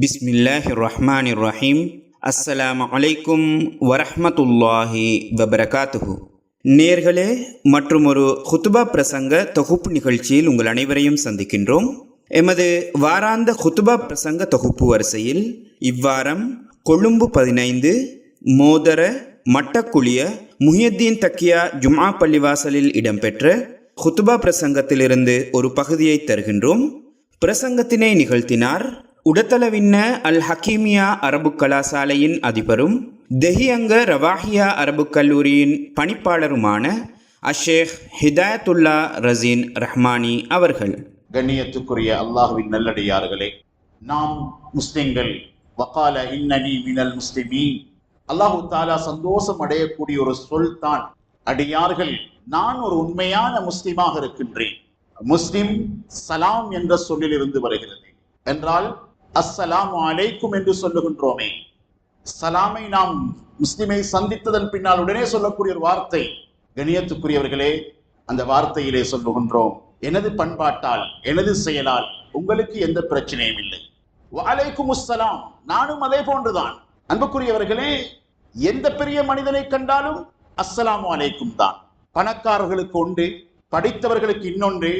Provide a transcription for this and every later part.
பிஸ்மில்லாஹி ரஹ்மான் ரஹீம் அஸ்ஸலாமு அலைக்கும் வரஹமத்துல்லாஹி வபரகாத்துஹு நேர்களே மற்றும் ஒரு ஹுத்துபா பிரசங்க தொகுப்பு நிகழ்ச்சியில் உங்கள் அனைவரையும் சந்திக்கின்றோம். எமது வாராந்த ஹுத்துபா பிரசங்க தொகுப்பு வரிசையில் இவ்வாரம் கொழும்பு பதினைந்து மோதர மட்டக்குழிய முஹியத்தீன் தக்கியா ஜுமா பள்ளிவாசலில் இடம்பெற்ற ஹுத்துபா பிரசங்கத்திலிருந்து ஒரு பகுதியை தருகின்றோம். பிரசங்கத்தினை நிகழ்த்தினார் உடத்தளவின்ன அல் ஹக்கீமியா அரபு கலாசாலையின் அதிபரும் தெஹியங்க ரவாஹியா அரபு கல்லூரியின் பணிப்பாளருமான அஷேக் ஹிதாயத்துல்லா ரசீன் ரஹ்மானி அவர்கள். கண்ணியத்துக்குரிய அல்லாஹுவின் நல்லடியார்களே நாம் முஸ்லிம்கள். வக்கால இன்னனி மினல் முஸ்லிமீன். அல்லாஹு தாலா சந்தோஷம் அடையக்கூடிய ஒரு சொல் தான் அடியார்கள். நான் ஒரு உண்மையான முஸ்லிமாக இருக்கின்றேன். முஸ்லிம் சலாம் என்ற சொல்லிலிருந்து வருகிறது. என்றால் அஸ்ஸலாமு அலைக்கும் என்று சொல்லுகின்றோமே. சலாமை நாம் முஸ்லிமை சந்தித்ததன் பின்னால் உடனே சொல்லக்கூடிய ஒரு வார்த்தை. கணியத்துக்குரியவர்களே அந்த வார்த்தையிலே சொல்லுகின்றோம். எனது பண்பாட்டால் எனது செயலால் உங்களுக்கு எந்த பிரச்சனையும் இல்லை. வலைக்கும் அஸ்ஸலாம் நானும் அதே போன்றுதான். அன்புக்குரியவர்களே எந்த பெரிய மனிதனை கண்டாலும் அஸ்ஸலாமு அலைக்கும் தான். பணக்காரர்களுக்கு ஒன்று படித்தவர்களுக்கு இன்னொன்று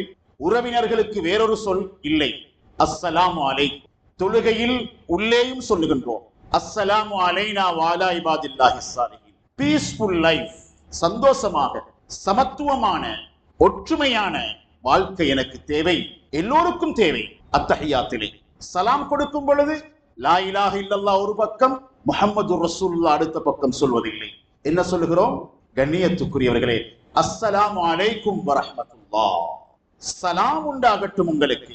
உறவினர்களுக்கு வேறொரு சொல் இல்லை. அஸ்ஸலாமு அலைக்கும். தொழுகையில் உள்ளேயும் சொல்லுகின்றோம். அஸ்ஸலாமு அலைனா வாலா இபாதில்லாஹி சாலிஹின் பீஸ்ஃபுல் லைஃப் சந்தோஷமாக. சமத்துவமான. ஒற்றுமையான. வாழ்க்கை எனக்கு தேவை. எல்லோருக்கும் தேவை. அத்தஹியாத்திலே. சலாம் கொடுக்கும் பொழுது. லா இலாஹ இல்லல்லா ஒரு பக்கம். முஹம்மது ரசூல்லா அடுத்த பக்கம் சொல்வதில்லை. என்ன சொல்லுகிறோம்? கண்ணியத்துக்குரியவர்களே அஸ்ஸலாமு அலைக்கும் வரஹமத்துல்லா சலாம் உண்டாகட்டும் உங்களுக்கு.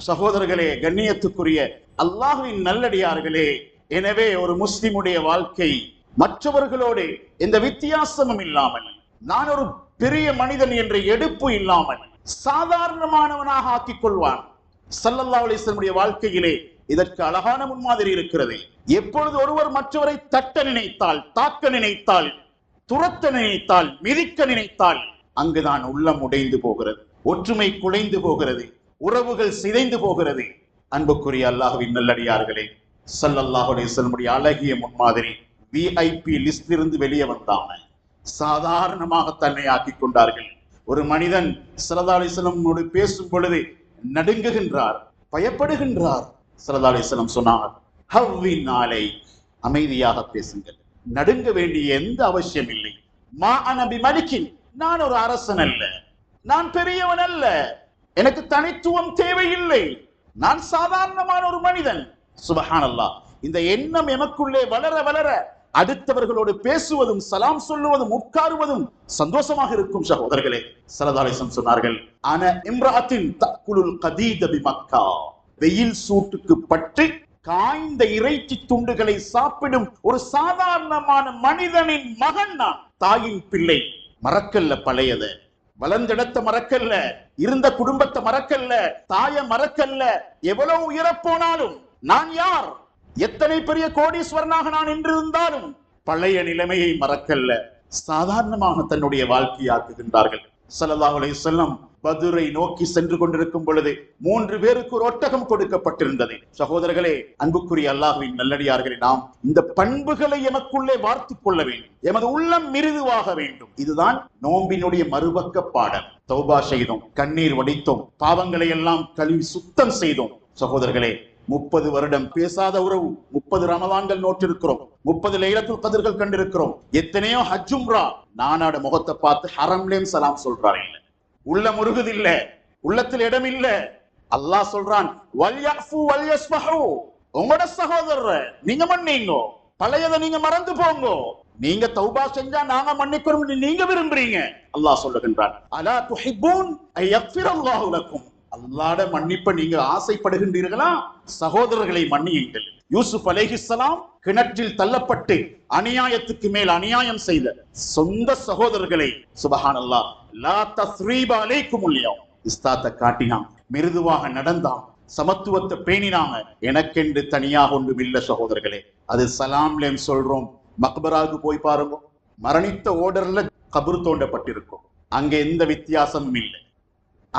சகோதரர்களே கண்ணியத்துக்குரிய அல்லாஹுவின் நல்லடியார்களே எனவே ஒரு முஸ்லிமுடைய வாழ்க்கை மற்றவர்களோடு எந்த வித்தியாசமும் இல்லாமல் நான் ஒரு பெரிய மனிதன் என்ற எடுப்பு இல்லாமல் சாதாரணமானவனாக ஆக்கிக் கொள்வான். சல்லல்லா அலிஸ்லமுடைய வாழ்க்கையிலே இதற்கு அழகான முன்மாதிரி இருக்கிறது. எப்பொழுது ஒருவர் மற்றவரை தட்ட நினைத்தால் தாக்க நினைத்தால் துரத்த நினைத்தால் மிதிக்க நினைத்தால் அங்குதான் உள்ளம் உடைந்து போகிறது ஒற்றுமை குலைந்து போகிறது. உறவுகள் சிதைந்து போகிறது. அன்புக்குரிய அல்லாஹுவின் நல்லடியார்களே சல்லல்லாஹுடைய அலைஹி அழகிய முன்மாதிரி விஐபி லிஸ்ட் இருந்து வெளியே வந்தாங்க. சாதாரணமாக தன்னை ஆக்கிக் கொண்டார்கள். ஒரு மனிதன் சரதாலி அலிஸ்லமோடு பேசும் பொழுது நடுங்குகின்றார் பயப்படுகின்றார். சரதாலி அலிஸ்லம் சொன்னார் ஹவ்வின் நாளை அமைதியாக பேசுங்கள். நடுங்க வேண்டிய எந்த அவசியம் இல்லை. மா அனபி மலிக்கின். நான் ஒரு அரசன் அல்ல. நான் பெரியவன் அல்ல. எனக்கு தனித்துவம் தேவையில்லை. நான் சாதாரணமான ஒரு மனிதன். சுபஹானல்லா இந்த எண்ணம் எமக்குள்ளே வளர வளர அடுத்தவர்களோடு பேசுவதும் சலாம் சொல்லுவதும் உட்காருவதும் சந்தோஷமாக இருக்கும் சகோதரர்களே. சரதாலேசன் சொன்னார்கள் அன இம்ராத்தின் தக்குலுல் கதீத மக்கா. வெயில் சூட்டுக்கு பட்டு காய்ந்த இறைச்சி துண்டுகளை சாப்பிடும் ஒரு சாதாரணமான மனிதனின் மகன் நான். தாயின் பிள்ளை. மறக்கல்ல பழையது. வளர்ந்தெடுத்த மறக்கல்ல இருந்த குடும்பத்தை மறக்கல்ல தாய மறக்கல்ல எவ்வளவு உயரப்போனாலும் நான் யார்? எத்தனை பெரிய கோடீஸ்வரனாக நான் என்றிருந்தாலும் பழைய நிலைமையை மறக்கல்ல. சாதாரணமாக தன்னுடைய வாழ்க்கையாக்குகின்றார்கள் சல்லாஹ் அலைஹி பதுரை நோக்கி சென்று கொண்டிருக்கும் பொழுது மூன்று பேருக்கு ஒரு ஒட்டகம் கொடுக்கப்பட்டிருந்தது. சகோதரர்களே அன்புக்குரிய அல்லாஹுவின் நல்லடியார்களே நாம் இந்த பண்புகளை எமக்குள்ளே வார்த்து கொள்ள வேண்டும். எமது உள்ளம் மிருதுவாக வேண்டும். இதுதான் நோம்பினுடைய மறுபக்க பாடல். தௌபா செய்தோம் கண்ணீர் வடித்தோம் பாவங்களை எல்லாம் கழுவி சுத்தம் செய்தோம். சகோதரர்களே முப்பது வருடம் பேசாத உறவு. முப்பது ரமதான்கள் நோட்டிருக்கிறோம் முப்பது லைலத்துல் கதிர்கள் கண்டிருக்கிறோம். எத்தனையோ ஹஜ்ஜும்ரா நானாட முகத்தை பார்த்து ஹரம்லேம் சலாம் சொல்றாரு. இல்ல உள்ள முருகுதில்ல. உள்ளத்தில் இடம் இல்ல அல்லாஹ் சொல்றான் உங்களோட சகோதரர் நீங்க மன்னிங்கோ. பழையதை நீங்க மறந்து போங்க. நீங்க தௌபா செஞ்சா நாங்க மன்னிக்கிறோம் நீங்க விரும்புறீங்க. அல்லாஹ் சொல்லுகின்றான் அலா துஹிபூன் ஐ லக்கும். அல்லாட மன்னிப்ப நீங்க ஆசைப்படுகின்றீர்களா? சகோதரர்களை மன்னியுங்கள். யூசுப் அலைஹிஸ்ஸலாம் கிணற்றில் தள்ளப்பட்டு அநியாயத்துக்கு மேல் அநியாயம் செய்த சொந்த சகோதரர்களை சுபஹானல்லா லா தஸ்ரீப அலைக்கும் உல்யம் காட்டினான் மிருதுவாக நடந்தான் சமத்துவத்தை பேணினாங்க. எனக்கென்று தனியாக ஒன்றும் இல்ல சகோதரர்களே. அது சலாம்லேன்னு சொல்றோம். மக்பராவுக்கு போய் பாருங்க. மரணித்த ஓடர்ல கபர் தோண்டப்பட்டிருக்கும். அங்க எந்த வித்தியாசமும் இல்லை.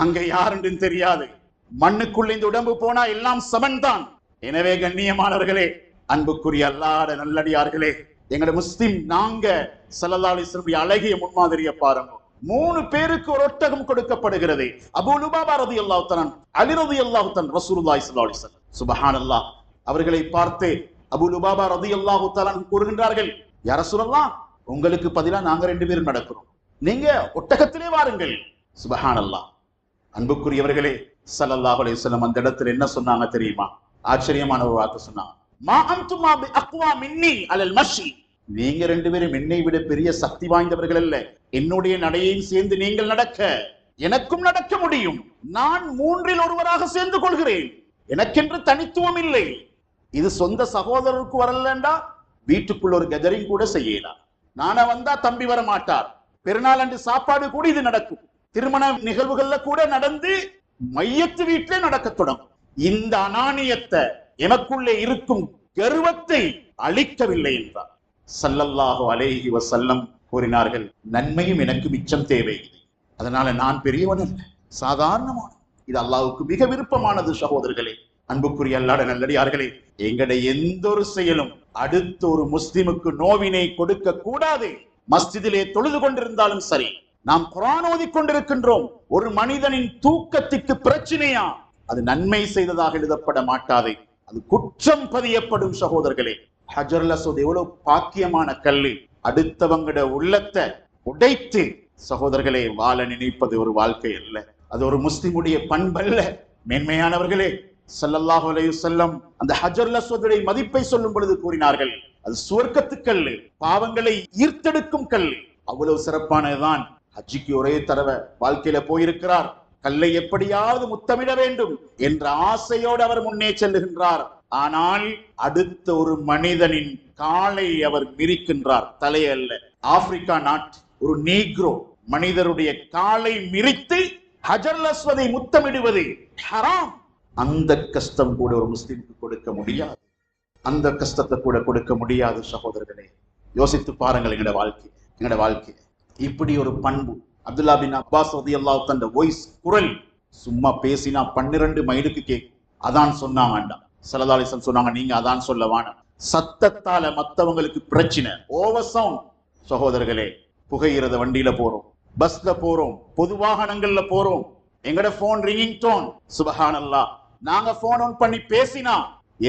அங்க யாருன்னு தெரியாது. மண்ணுக்குள்ள இந்த உடம்பு போனா எல்லாம் சமன் தான் எனவே கண்ணியமானவர்களே அன்புக்குரிய அல்லாத நல்லடியார்களே எங்கட முஸ்லிம் நாங்க ஸல்லல்லாஹு அலைஹி அழகிய முன்மாதிரியை பாருங்க. மூணு பேருக்கு ஒரு ஒட்டகம் கொடுக்கப்படுகிறது. அபூ ரதி ரலியல்லாஹு அலிரதி அலி ரலியல்லாஹு தஆலா ரசூலுல்லாஹி ஸல்லல்லாஹு அவர்களை பார்த்து அபு நுபாபா ரதி தஆலா கூறுகின்றார்கள் யார சொல்லலாம் உங்களுக்கு பதிலா நாங்க ரெண்டு பேரும் நடக்கிறோம். நீங்க ஒட்டகத்திலே வாருங்கள். சுப்ஹானல்லாஹ். அன்புக்குரியவர்களே ஸல்லல்லாஹு அலைஹி அந்த இடத்துல என்ன சொன்னாங்க தெரியுமா? ஆச்சரியமான ஒரு வார்த்தை சொன்னாங்க. மா பி அக்வா மின்னி அலல் மஷி நீங்க ரெண்டு பேரும் என்னை விட பெரிய சக்தி வாய்ந்தவர்கள் அல்ல. என்னுடைய நடையையும் சேர்ந்து நீங்கள் நடக்க. எனக்கும் நடக்க முடியும். நான் மூன்றில் ஒருவராக சேர்ந்து கொள்கிறேன். எனக்கென்று தனித்துவம் இல்லை. இது சொந்த சகோதரருக்கு வரலண்டா? வீட்டுக்குள்ள ஒரு கெதரிங் கூட செய்யலாம் நானா வந்தா தம்பி வர மாட்டார் பெருநாள் அன்று சாப்பாடு கூட இது நடக்கும். திருமண நிகழ்வுகள்ல கூட நடந்து மையத்து வீட்டிலே நடக்க தொடங்கும். இந்த அனானியத்தை எனக்குள்ளே இருக்கும் கர்வத்தை அழிக்கவில்லை என்றார் சல்லல்லாஹு அலேஹி வசல்லம் கூறினார்கள் நன்மையும் எனக்கு மிச்சம் தேவை. அதனால நான் பெரியவன் அல்ல சாதாரணமான இது அல்லாவுக்கு மிக விருப்பமானது சகோதரர்களே. அன்புக்குரிய அல்லாட நல்லடியார்களே எங்கட எந்த ஒரு செயலும் அடுத்த ஒரு முஸ்லிமுக்கு நோவினை கொடுக்க கூடாது. மஸ்ஜிதிலே தொழுது கொண்டிருந்தாலும் சரி நாம் குரான் ஓதிக் கொண்டிருக்கின்றோம். ஒரு மனிதனின் தூக்கத்திற்கு பிரச்சனையா? அது நன்மை செய்ததாக எழுதப்பட மாட்டாது. அது குற்றம் பதியப்படும் சகோதரர்களே. ஹஜர்ல லசோத் எவ்வளவு பாக்கியமான கல்லு. அடுத்தவங்கட உள்ளத்தை உடைத்து சகோதரர்களே வாழ நினைப்பது ஒரு வாழ்க்கை அல்ல. அது ஒரு முஸ்லிமுடைய பண்பல்ல. மேன்மையானவர்களே சல்லல்லாஹு அலைஹி செல்லம் அந்த ஹஜர்ல லஸ்வதுடைய மதிப்பை சொல்லும் பொழுது கூறினார்கள். அது சுவர்க்கத்து கல்லு. பாவங்களை ஈர்த்தெடுக்கும் கல்லு. அவ்வளவு சிறப்பானதுதான். ஹஜ்ஜிக்கு ஒரே தடவை வாழ்க்கையில போயிருக்கிறார். கல்லை எப்படியாவது முத்தமிட வேண்டும் என்ற ஆசையோடு அவர் முன்னே செல்லுகின்றார். ஆனால் அடுத்த ஒரு மனிதனின் காலை அவர் மிரிக்கின்றார். தலையல்ல ஆப்பிரிக்கா நாட்டு ஒரு நீக்ரோ மனிதருடைய காலை மிரித்து ஹஜர்லஸ்வதை முத்தமிடுவது ஹராம். அந்த கஷ்டம் கூட ஒரு முஸ்லிமுக்கு கொடுக்க முடியாது. அந்த கஷ்டத்தை கூட கொடுக்க முடியாது சகோதரர்களே. யோசித்து பாருங்கள் எங்களோட வாழ்க்கை எங்களோட வாழ்க்கை. இப்படி ஒரு பண்பு. அப்துல்லா பின் அப்பாஸ் ரதி அல்லாஹ் தந்த வாய்ஸ் குரல் சும்மா பேசினா பன்னிரண்டு மைலுக்கு கேட்கும் அதான் சொன்னாங்க வேண்டாம் சலதாலிசன் சொன்னாங்க நீங்க அதான் சொல்ல வேணாம். சத்தத்தால மத்தவங்களுக்கு பிரச்சனை. ஓவர் சவுண்ட் சகோதரர்களே புகையிறத வண்டியில போறோம். பஸ்ல போறோம். பொது வாகனங்கள்ல போறோம். எங்கட போன் ரிங்கிங் டோன் சுபஹானல்லா. நாங்க போன் ஆன் பண்ணி பேசினா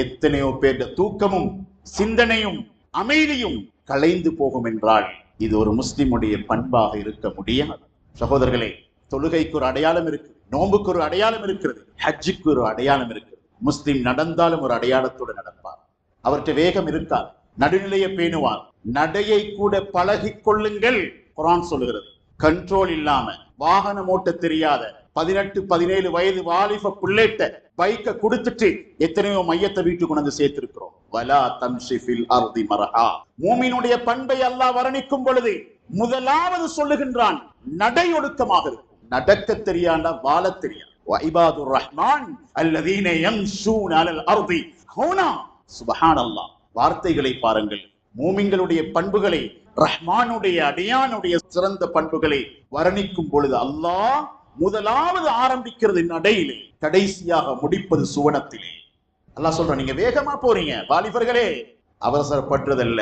எத்தனையோ பேர் தூக்கமும் சிந்தனையும் அமைதியும் கலைந்து போகும் என்றால் இது ஒரு முஸ்லிமுடைய பண்பாக இருக்க முடியாது. சகோதரர்களே தொழுகைக்கு ஒரு அடையாளம் இருக்கு நோம்புக்கு ஒரு அடையாளம் இருக்கிறது ஹஜ்ஜுக்கு ஒரு அடையாளம் இருக்கிறது முஸ்லிம் நடந்தாலும் ஒரு அடையாளத்தோடு நடப்பார். அவர்கிட்ட வேகம் இருக்கார் நடுநிலையை பேணுவார். நடையை கூட பழகி கொள்ளுங்கள் குரான் சொல்லுகிறது. கண்ட்ரோல் இல்லாம வாகனம் ஓட்ட தெரியாத பதினெட்டு பதினேழு வயது வாலிப புள்ளேட்ட பைக்கை கொடுத்துட்டு எத்தனையோ மையத்தை வீட்டுக்கு கொண்டு வந்து சேர்த்திருக்கிறோம். வலா அர்தி மரஹா. மூமினுடைய பண்பை அல்லாஹ் வர்ணிக்கும் பொழுது முதலாவது சொல்லுகின்றான் நடை ஒடுக்கமாக இருக்கும். நடக்க தெரியாண்டா வாழ தெரியாது. வைபாதுர் ரஹ்மான் அல்லதீன அலல் அர்தி. ஹௌனா? வார்த்தைகளை பாருங்கள். மூமிங்களுடைய பண்புகளை ரஹ்மானுடைய அடியானுடைய சிறந்த பண்புகளை வர்ணிக்கும் பொழுது அல்லாஹ் முதலாவது ஆரம்பிக்கிறது நடையிலே கடைசியாக முடிப்பது சுவனத்திலே. அல்லா சொல்றான் நீங்க வேகமா போறீங்க வாலிபர்களே அவசரப்படுறதல்ல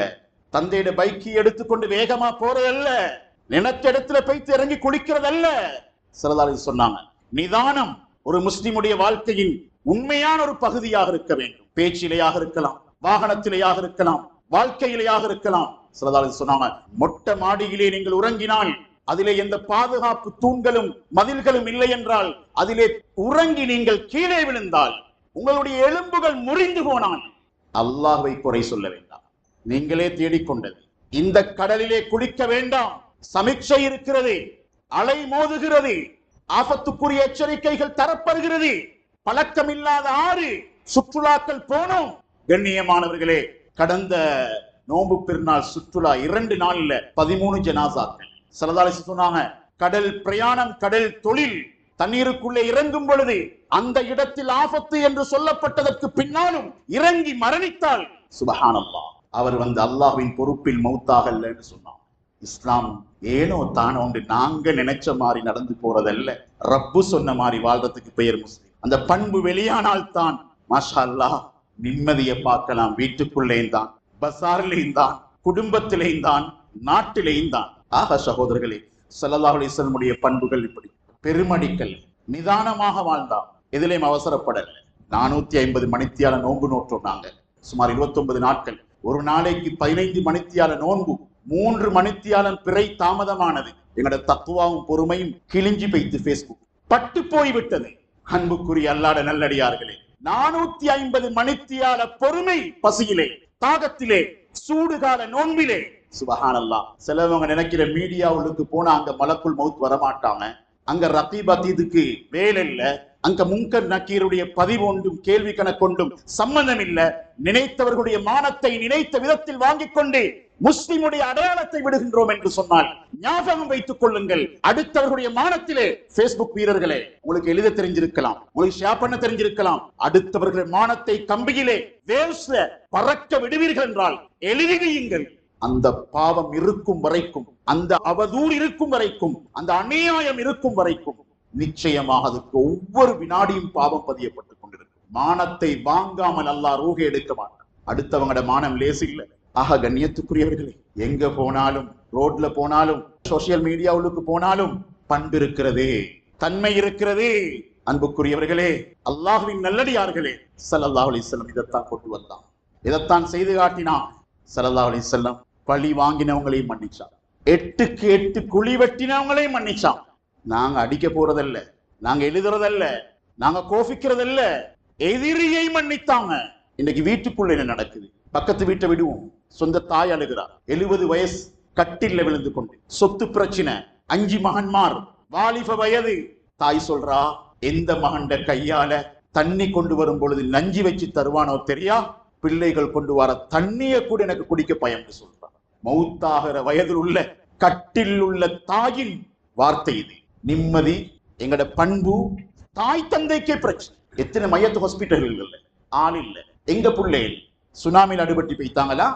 தந்தையோட பைக்கை எடுத்துக்கொண்டு வேகமா போறதல்ல. நினைச்ச இடத்துல பைத்து இறங்கி குளிக்கிறதல்ல. சிறதாரி சொன்னாங்க. நிதானம் ஒரு முஸ்லிமுடைய வாழ்க்கையின் உண்மையான ஒரு பகுதியாக இருக்க வேண்டும். பேச்சிலேயாக இருக்கலாம் வாகனத்திலேயாக இருக்கலாம் வாழ்க்கையிலேயாக இருக்கலாம். சிலதாரி சொன்னாங்க மொட்டை மாடியிலே நீங்கள் உறங்கினால் அதிலே எந்த பாதுகாப்பு தூண்களும் மதில்களும் இல்லை என்றால் அதிலே உறங்கி நீங்கள் கீழே விழுந்தால் உங்களுடைய எலும்புகள் முறிந்து போனான். அல்லாஹுவை குறை சொல்ல வேண்டாம். நீங்களே தேடிக்கொண்டது. இந்த கடலிலே குளிக்க வேண்டாம். சமீட்சை இருக்கிறது. அலை மோதுகிறது. ஆபத்துக்குரிய எச்சரிக்கைகள் தரப்படுகிறது. பழக்கமில்லாத ஆறு சுற்றுலாக்கள் போனோம். கண்ணியமானவர்களே கடந்த நோன்பு பெருநாள் சுற்றுலா இரண்டு நாள்ல பதிமூணு ஜனாசாக்கள். சிலதாலிசி சொன்னாங்க கடல் பிரயாணம் கடல் தொழில். தண்ணீருக்குள்ளே இறங்கும் பொழுது அந்த இடத்தில் ஆபத்து என்று சொல்லப்பட்டதற்கு பின்னாலும் இறங்கி மரணித்தால் சுபஹானல்லா. அவர் வந்து அல்லாஹ்வின் பொறுப்பில் மௌத்தாகல்லன்னு சொன்னான். இஸ்லாம் ஏனோ தானோ ஒன்று நாங்க நினைச்ச மாதிரி நடந்து போறதல்ல. ரப்பு சொன்ன மாதிரி வாழ்றதுக்கு பெயர் முஸ்லீம். அந்த பண்பு வெளியானால் தான் மாஷா அல்லா நிம்மதியை பார்க்கலாம். வீட்டுக்குள்ளேயும் தான் பசார்லேயும் தான் குடும்பத்திலேயும் தான் நாட்டிலேயும் தான். ஆக சகோதரர்களே ஸல்லல்லாஹு அலிஸ்லமுடைய பண்புகள் இப்படி. பெருமடிக்கல் நிதானமாக வாழ்ந்தான் எதிலையும் அவசரப்படல். நானூத்தி ஐம்பது மணித்தியால நோன்பு நோற்றோம் நாங்க. சுமார் 29 நாட்கள். ஒரு நாளைக்கு பதினைந்து மணித்தியால நோன்பு மூன்று மணித்தியாலம் பிறை தாமதமானது. எங்களோட தத்துவாவும் பொறுமையும் கிழிஞ்சு வைத்து பேஸ்புக் பட்டு போய் விட்டது அன்புக்குரிய அல்லாட நல்லடியார்களே நானூத்தி ஐம்பது மணித்தியால பொறுமை பசியிலே தாகத்திலே சூடுகால நோன்பிலே. சுபஹானல்லா. சிலவங்க நினைக்கிற மீடியா உள்ளுக்கு போனா அங்க மலக்குள் மவுத் வரமாட்டாங்க அங்க ரத்தீப் அதீதுக்கு வேலை இல்ல அங்க முங்கர் நக்கீருடைய பதிவு ஒன்றும் கேள்வி கணக்கொண்டும் சம்பந்தம் இல்ல நினைத்தவர்களுடைய மானத்தை நினைத்த விதத்தில் வாங்கிக் கொண்டு முஸ்லிமுடைய அடையாளத்தை விடுகின்றோம் என்று சொன்னால் ஞாபகம் வைத்துக் கொள்ளுங்கள். அடுத்தவர்களுடைய மானத்திலே பேஸ்புக் வீரர்களே உங்களுக்கு எழுத தெரிஞ்சிருக்கலாம் உங்களுக்கு ஷேர் பண்ண தெரிஞ்சிருக்கலாம். அடுத்தவர்களுடைய மானத்தை கம்பியிலே வேவ்ஸ்ல பறக்க விடுவீர்கள் என்றால் எழுதி வையுங்கள். அந்த பாவம் இருக்கும் வரைக்கும் அந்த அவதூறு இருக்கும் வரைக்கும் அந்த அநியாயம் இருக்கும் வரைக்கும் நிச்சயமாக அதுக்கு ஒவ்வொரு வினாடியும் பாவம் பதியப்பட்டுக் கொண்டிருக்கும். மானத்தை வாங்காமல் அல்லாஹ் ரூகை எடுக்க மாட்டான். அடுத்தவங்களோட மானம் லேசு இல்ல. ஆக கண்ணியத்துக்குரியவர்களே எங்க போனாலும் ரோட்ல போனாலும் சோசியல் மீடியாவுக்கு போனாலும் பண்பு இருக்கிறதே தன்மை இருக்கிறதே. அன்புக்குரியவர்களே அல்லாஹுவின் நல்லடியார்களே ஸல்லல்லாஹு அலிசல்லம் இதைத்தான் கொண்டு வந்தான். இதைத்தான் செய்து காட்டினான். ஸல்லல்லாஹு அலிசல்லம் பழி வாங்கினவங்களையும் மன்னிச்சான். எட்டுக்கு எட்டு குழி வெட்டினவங்களையும் மன்னிச்சான். நாங்க அடிக்க போறதல்ல நாங்க எழுதுறதல்ல நாங்க கோபிக்கிறதல்ல எதிரியை மன்னித்தாங்க. இன்னைக்கு வீட்டுக்குள்ள என்ன நடக்குது? பக்கத்து வீட்டை விடுவோம். சொந்த தாய் அழுகிறார். எழுபது வயசு கட்டில விழுந்து கொண்டு. சொத்து பிரச்சனை. அஞ்சு மகன்மார். வாலிப வயது. தாய் சொல்றா எந்த மகண்ட கையால தண்ணி கொண்டு வரும் பொழுது நஞ்சி வச்சு தருவானோ தெரியா? பிள்ளைகள் கொண்டு வர தண்ணிய கூட எனக்கு குடிக்க பயம்னு சொல்ற மௌத்தாகிற வயதில் உள்ள கட்டில் உள்ள தாயின் வார்த்தை இது. நிம்மதி எங்கட பண்பு தாய் தந்தைக்கே பிரச்சனை. எத்தனை மையத்து ஹாஸ்பிட்டல்கள் இல்ல ஆள் இல்ல. எங்க பிள்ளைகள் சுனாமியில் அடிபட்டு போய்த்தாங்களா?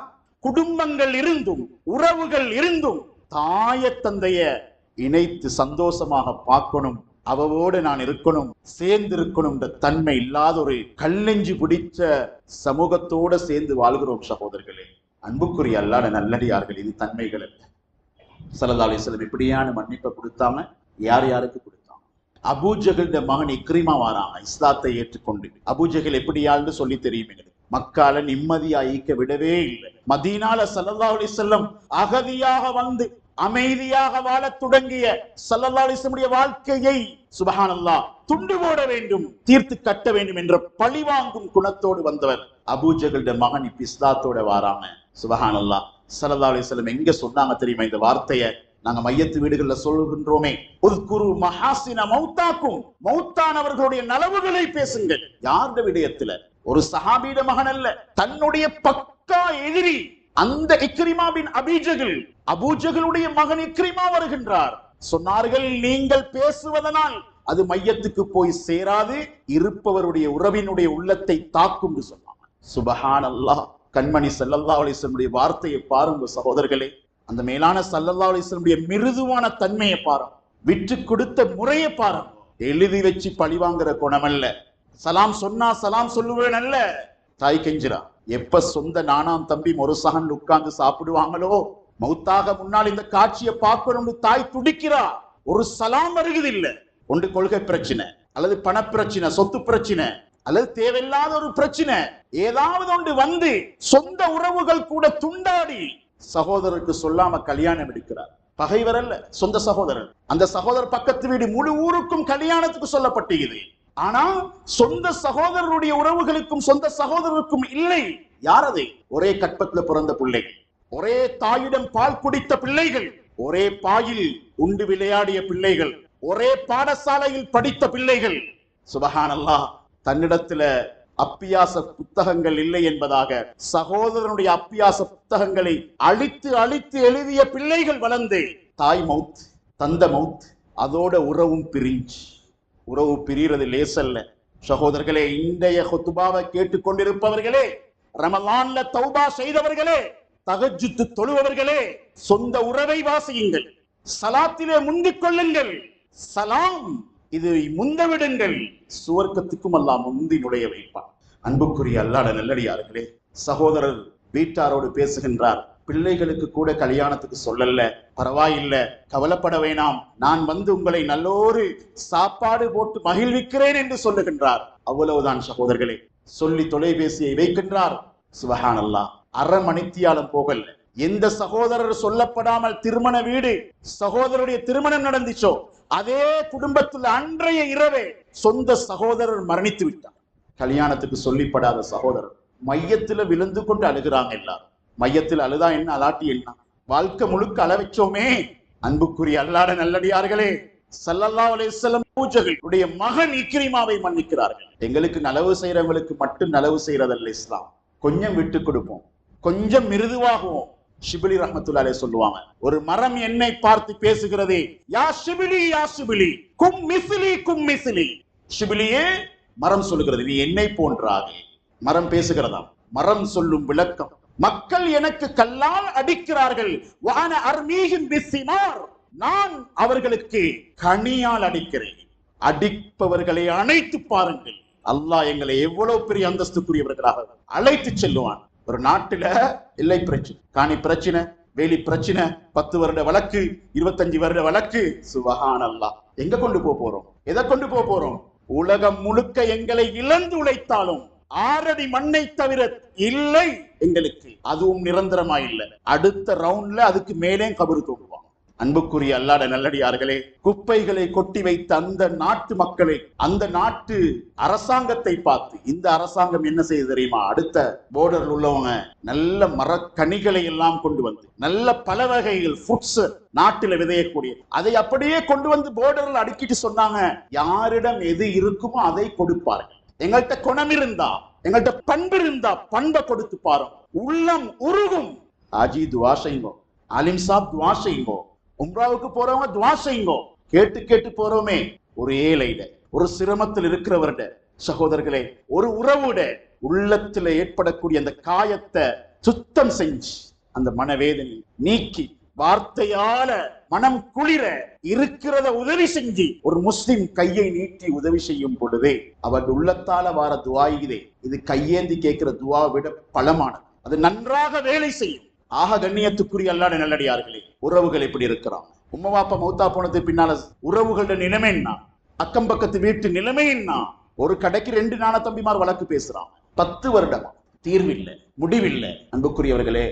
குடும்பங்கள் இருந்தும் உறவுகள் இருந்தும் தாய தந்தைய இணைத்து சந்தோஷமாக பார்க்கணும் அவவோடு நான் இருக்கணும் சேர்ந்து இருக்கணும்ன்ற தன்மை இல்லாத ஒரு கல்லெஞ்சு பிடிச்ச சமூகத்தோட சேர்ந்து வாழ்கிறோம் சகோதரர்களே. அன்புக்குரிய அல்லாத நல்லடியார்கள் இது தன்மைகள் அல்ல. சல்லா அலிஸ்லம் இப்படியான மன்னிப்பை கொடுத்தாம யார் யாருக்கு கொடுத்தாங்க? அபூஜகல்ட மகன் இக்ரிமா வாராங்க இஸ்லாத்தை ஏற்றுக்கொண்டு. அபூஜகல் எப்படியாள்னு சொல்லி தெரியும் எங்களுக்கு. மக்கால நிம்மதியா ஈக்க விடவே இல்லை. மதீனால சல்லல்லா அலிஸ்லம் அகதியாக வந்து அமைதியாக வாழத் தொடங்கிய சல்லல்லா அலிஸ்லமுடைய வாழ்க்கையை சுபஹானல்லா துண்டு போட வேண்டும் தீர்த்து கட்ட வேண்டும் என்ற பழிவாங்கும் குணத்தோடு வந்தவர் அபூஜகல்ட மகன் இப்ப இஸ்லாத்தோட வாராம சுபஹானல்லா. சல்லல்லா அலிஸ்லம் எங்க சொன்னாங்க தெரியுமா இந்த வார்த்தைய? நாங்க மையத்து வீடுகள்ல சொல்லுகின்றோமே. ஒரு குரு மகாசின மௌத்தாக்கும். மௌத்தானவர்களுடைய நலவுகளை பேசுங்கள். யாருடைய விடயத்துல? ஒரு சஹாபீட மகன் அல்ல. தன்னுடைய பக்கா எதிரி. அந்த இக்ரிமாவின் அபீஜகில் அபூஜகளுடைய மகன் இக்ரிமா வருகின்றார். சொன்னார்கள் நீங்கள் பேசுவதனால் அது மையத்துக்கு போய் சேராது. இருப்பவருடைய உறவினுடைய உள்ளத்தை தாக்கும் சொன்னாங்க. சுபஹான் அல்லாஹ் கண்மணி சல்லல்லா அலிஸ்லமுடைய வார்த்தையை பாருங்க சகோதரர்களே. அந்த மேலான சல்லல்லா அலிஸ்லமுடைய மிருதுவான தன்மையை பாருங்க விற்று கொடுத்த முறையை பாருங்க எழுதி வச்சு பழி வாங்குற அல்ல சலாம் சொன்னா சலாம் சொல்லுவேன் அல்ல. தாய் கெஞ்சிரா எப்ப சொந்த நானாம் தம்பி ஒரு சகன் உட்கார்ந்து சாப்பிடுவாங்களோ? மௌத்தாக முன்னால் இந்த காட்சியை பார்க்கணும்னு தாய் துடிக்கிறா. ஒரு சலாம் வருகிறது இல்ல ஒன்று கொள்கை பிரச்சனை அல்லது பண பிரச்சனை சொத்து பிரச்சனை. அல்லது தேவையில்லாத ஒரு பிரச்சனை ஏதாவது ஒன்று வந்து சொந்த உறவுகள் கூட துண்டாடி சகோதரருக்கு சொல்லாம கல்யாணம் எடுக்கிறார். பகைவர் அல்ல சொந்த சகோதரர். அந்த சகோதரர் பக்கத்து வீடு முழு ஊருக்கும் கல்யாணத்துக்கு சொல்லப்பட்டுகிறது ஆனா சொந்த சகோதரருடைய உறவுகளுக்கும் சொந்த சகோதரருக்கும் இல்லை. யார் அதை? ஒரே கற்பத்துல பிறந்த பிள்ளைகள் ஒரே தாயிடம் பால் குடித்த பிள்ளைகள். ஒரே பாயில் உண்டு விளையாடிய பிள்ளைகள். ஒரே பாடசாலையில் படித்த பிள்ளைகள். சுபஹானல்லாஹ். தன்னிடத்துல அப்பியாச புத்தகங்கள் இல்லை என்பதாக சகோதரனுடைய அப்பியாச புத்தகங்களை அழித்து அழித்து எழுதிய பிள்ளைகள் வளர்ந்து தாய் மவுத் தந்த மவுத் அதோட உறவும் பிரிஞ்சு. உறவு பிரிகிறது லேசல்ல. சகோதரர்களே இன்றைய ஹுத்துபாவை கேட்டுக்கொண்டிருப்பவர்களே ரமலான்ல தௌபா செய்தவர்களே தகஜுத்து தொழுபவர்களே சொந்த உறவை வாசியுங்கள். சலாத்திலே முந்திக் கொள்ளுங்கள். சலாம் இது முந்த விடுங்கள் சுவர்க்கத்துக்கும் அல்லாம் முந்தி நுழைய வைப்பான் அன்புக்குரிய அல்லாட நல்லடியார்களே சகோதரர் வீட்டாரோடு பேசுகின்றார். பிள்ளைகளுக்கு கூட கல்யாணத்துக்கு சொல்லல பரவாயில்ல கவலைப்பட வேணாம். நான் வந்து உங்களை நல்லோரு சாப்பாடு போட்டு மகிழ்விக்கிறேன் என்று சொல்லுகின்றார். அவ்வளவுதான் சகோதரர்களே சொல்லி தொலைபேசியை வைக்கின்றார். சுபஹான் அல்லாஹ் அரை மணித்தியாலம் போகல. எந்த சகோதரர் சொல்லப்படாமல் திருமண வீடு சகோதரருடைய திருமணம் நடந்துச்சோ அதே குடும்பத்தில் அன்றைய இரவே சொந்த சகோதரர் மரணித்து விட்டார். கல்யாணத்துக்கு சொல்லிப்படாத சகோதரர் மையத்துல விழுந்து கொண்டு அழுகிறாங்க எல்லாரும். மையத்தில் அழுதா என்ன அலாட்டி என்ன? வாழ்க்கை முழுக்க அளவச்சோமே அன்புக்குரிய அல்லாட நல்லடியார்களே சல்லல்லா அலிசல்லம் பூஜைகளுடைய மகன் இக்ரிமாவை மன்னிக்கிறார்கள். எங்களுக்கு நலவு செய்யறவங்களுக்கு மட்டும் நலவு செய்யறதல்ல இஸ்லாம். கொஞ்சம் விட்டு கொடுப்போம். கொஞ்சம் மிருதுவாகுவோம். ஷிபிலி ரஹமத்துல்லாலே சொல்லுவாங்க. ஒரு மரம் என்னை பார்த்து பேசுகிறதே. யா ஷிபிலி யா ஷிபிலி. கும் மிசிலி கும் மிசிலி. ஷிபிலியே மரம் சொல்லுகிறது. நீ என்னை போன்றாதே மரம் பேசுகிறதாம் மரம் சொல்லும் விளக்கம். மக்கள் எனக்கு கல்லால் அடிக்கிறார்கள். வான அர்மீகின் பிசினார் நான் அவர்களுக்கு கனியால் அடிக்கிறேன். அடிப்பவர்களை அணைத்து பாருங்கள். அல்லாஹ் எங்களை எவ்வளவு பெரிய அந்தஸ்துக்குரியவர்களாக அழைத்து செல்லுவான். ஒரு நாட்டுல எல்லை பிரச்சனை காணி பிரச்சனை வேலி பிரச்சனை பத்து வருட வழக்கு இருபத்தஞ்சு வருட வழக்கு. சுபஹான் அல்லாஹ் எங்க கொண்டு போக போறோம்? எதை கொண்டு போக போறோம்? உலகம் முழுக்க எங்களை இழந்து உழைத்தாலும் ஆறடி மண்ணை தவிர இல்லை எங்களுக்கு. அதுவும் நிரந்தரமா இல்லை அடுத்த ரவுண்ட்ல அதுக்கு மேலே கபரு தோண்டுவாங்க அன்புக்குரிய அல்லாட நல்லடியார்களே குப்பைகளை கொட்டி வைத்த அந்த நாட்டு மக்களை அந்த நாட்டு அரசாங்கத்தை பார்த்து இந்த அரசாங்கம் என்ன செய்ய தெரியுமா? அடுத்த போர்டர்ல உள்ளவங்க நல்ல மரக்கனிகளை எல்லாம் கொண்டு வந்து நல்ல பல வகைகள் ஃபுட்ஸ் நாட்டில் விதையக்கூடிய அதை அப்படியே கொண்டு வந்து போர்டர்ல அடுக்கிட்டு சொன்னாங்க. யாரிடம் எது இருக்குமோ அதை கொடுப்பார்கள். எங்கள்கிட்ட குணம் இருந்தா எங்கள்கிட்ட பண்பு இருந்தா பண்பை கொடுத்து பாருங்க உள்ளம் உருகும். அஜி துவா செய்யுங்கோ. அலிம் சாப் துவா உம்ராவுக்கு போறவங்க துவா செய்யுங்க. கேட்டு கேட்டு போறோமே. ஒரு ஏழையில ஒரு சிரமத்தில் இருக்கிறவர்ட சகோதரர்களே ஒரு உறவுட உள்ளத்துல ஏற்படக்கூடிய அந்த காயத்தை சுத்தம் செஞ்சு அந்த மனவேதனை நீக்கி வார்த்தையால மனம் குளிர இருக்கிறத உதவி செஞ்சு ஒரு முஸ்லிம் கையை நீட்டி உதவி செய்யும் பொழுதே அவர் உள்ளத்தால வார துவா இதே இது கையேந்தி கேட்கிற துவா விட பலமானது. அது நன்றாக வேலை செய்யும். ஆக கண்ணியத்துக்குரிய அல்லாட நல்லடியார்களே உறவுகள் எப்படி இருக்கிறான் உம்மா பாப்பா மௌத்தா போனது பின்னால உறவுகளோட நிலைமை என்ன? அக்கம் பக்கத்து வீட்டு நிலைமை என்ன? ஒரு கடைக்கு ரெண்டு நான தம்பிமார் வழக்கு பேசுறான். பத்து வருடமா. தீர்வில்லை முடிவில்லை. அன்புக்குரியவர்களே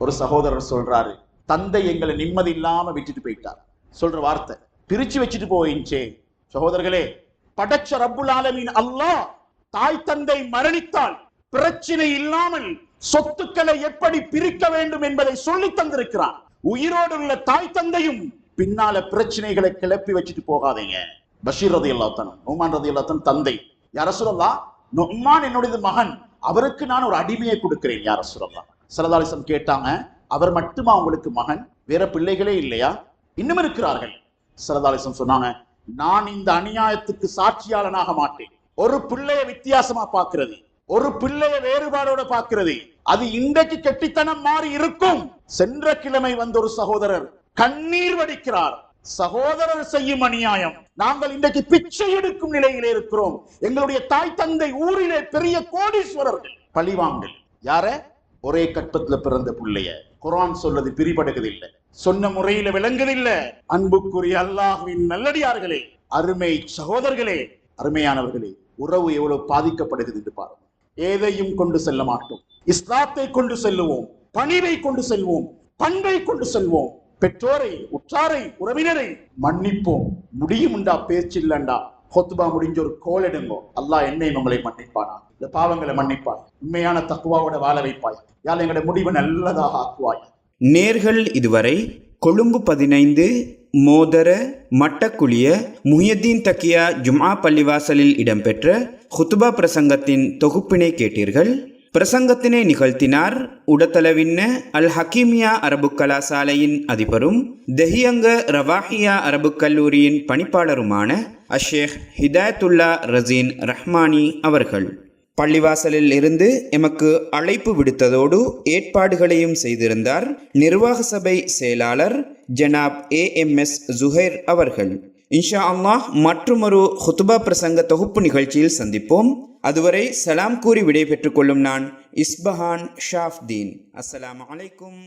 ஒரு சகோதரர் சொல்றாரு தந்தை எங்களை நிம்மதி இல்லாம விட்டுட்டு போயிட்டார். சொல்ற வார்த்தை. பிரிச்சு வச்சுட்டு போயின்ச்சே சகோதரர்களே படைச்ச ரப்புல் ஆலமீன் அல்லாஹ் தாய் தந்தை மரணித்தால் பிரச்சனை இல்லாமல் சொத்துக்களை எப்படி பிரிக்க வேண்டும் என்பதை சொல்லி தந்திருக்கிறான் உயிரோடு உள்ள தாய் தந்தையும் பின்னால பிரச்சனைகளை கிளப்பி வச்சுட்டு போகாதீங்க. பஷீர் ரதி அல்லாத்தன் நோமான் ரதி அல்லாத்தன் தந்தை. யார சொல்லலாம் நொம்மான் என்னுடைய மகன். அவருக்கு நான் ஒரு அடிமையை கொடுக்கிறேன் யார சொல்லலாம் சரதாலிசம் கேட்டாங்க அவர் மட்டுமா உங்களுக்கு மகன்? வேற பிள்ளைகளே இல்லையா? இன்னும் இருக்கிறார்கள். சரதாலிசம் சொன்னாங்க நான் இந்த அநியாயத்துக்கு சாட்சியாளனாக மாட்டேன். ஒரு பிள்ளைய வித்தியாசமா பாக்குறது ஒரு பிள்ளைய வேறுபாடோட பாக்குறது அது இன்றைக்கு கெட்டித்தனம் மாறி இருக்கும். சென்ற கிழமை வந்த ஒரு சகோதரர் கண்ணீர் வடிக்கிறார். சகோதரர் செய்யும் அநியாயம். நாங்கள் இன்றைக்கு பிச்சை எடுக்கும் நிலையிலே இருக்கிறோம். எங்களுடைய தாய் தந்தை ஊரிலே பெரிய கோடீஸ்வரர்கள். பழிவாங்கல் யார? ஒரே கற்பத்துல பிறந்த பிள்ளைய. குரான் சொல்றது பிரிபடுகிறதில்லை. சொன்ன முறையில விளங்குதில்லை. அன்புக்குரிய அல்லாஹ்வின் நல்லடியார்களே அருமை சகோதரர்களே அருமையானவர்களே உறவு எவ்வளவு பாதிக்கப்படுகிறது என்று பாருங்கள். ஏதையும் கொண்டு செல்ல மாட்டோம். இஸ்லாத்தை கொண்டு செல்லுவோம் பணிவை கொண்டு செல்வோம் பண்பை கொண்டு செல்வோம். பெற்றோரை உற்றாரை உறவினரை மன்னிப்போம். முடியும்டா பேச்சில்லண்டா ஹொத்துபா முடிஞ்ச ஒரு கோல் எடுங்கோ. அல்லாஹ் என்னை உங்களை மன்னிப்பானா? இந்த பாவங்களை மன்னிப்பாய். உண்மையான தக்குவாவோட வாழ வைப்பாய். யாழ் எங்களுடைய முடிவு நல்லதாக ஆக்குவாய். நேர்கள் இதுவரை கொழும்பு பதினைந்து மோதர மட்டக்குழிய முஹியத்தீன் தக்கியா ஜுமா பள்ளிவாசலில் இடம்பெற்ற ஹுத்துபா பிரசங்கத்தின் தொகுப்பினை கேட்டீர்கள். பிரசங்கத்தினை நிகழ்த்தினார் உடத்தளவின்ன அல் ஹக்கீமியா அரபு கலாசாலையின் அதிபரும் தெஹியங்க ரவாஹியா அரபு கல்லூரியின் பணிப்பாளருமான அஷேக் ஹிதாயத்துல்லா ரசீன் ரஹ்மானி அவர்கள். பள்ளிவாசலில் இருந்து எமக்கு அழைப்பு விடுத்ததோடு ஏற்பாடுகளையும் செய்திருந்தார் நிர்வாக சபை செயலாளர் ஜனாப் ஏ எம் எஸ் ஜுஹைர் அவர்கள். இன்ஷா அல்லாஹ் மற்றுமொரு ஹுத்துபா பிரசங்க தொகுப்பு நிகழ்ச்சியில் சந்திப்போம். அதுவரை சலாம் கூறி விடைபெற்றுக் கொள்ளும் நான் இஸ்பஹான் ஷாஃப்தீன். அஸ்ஸலாமு அலைக்கும்.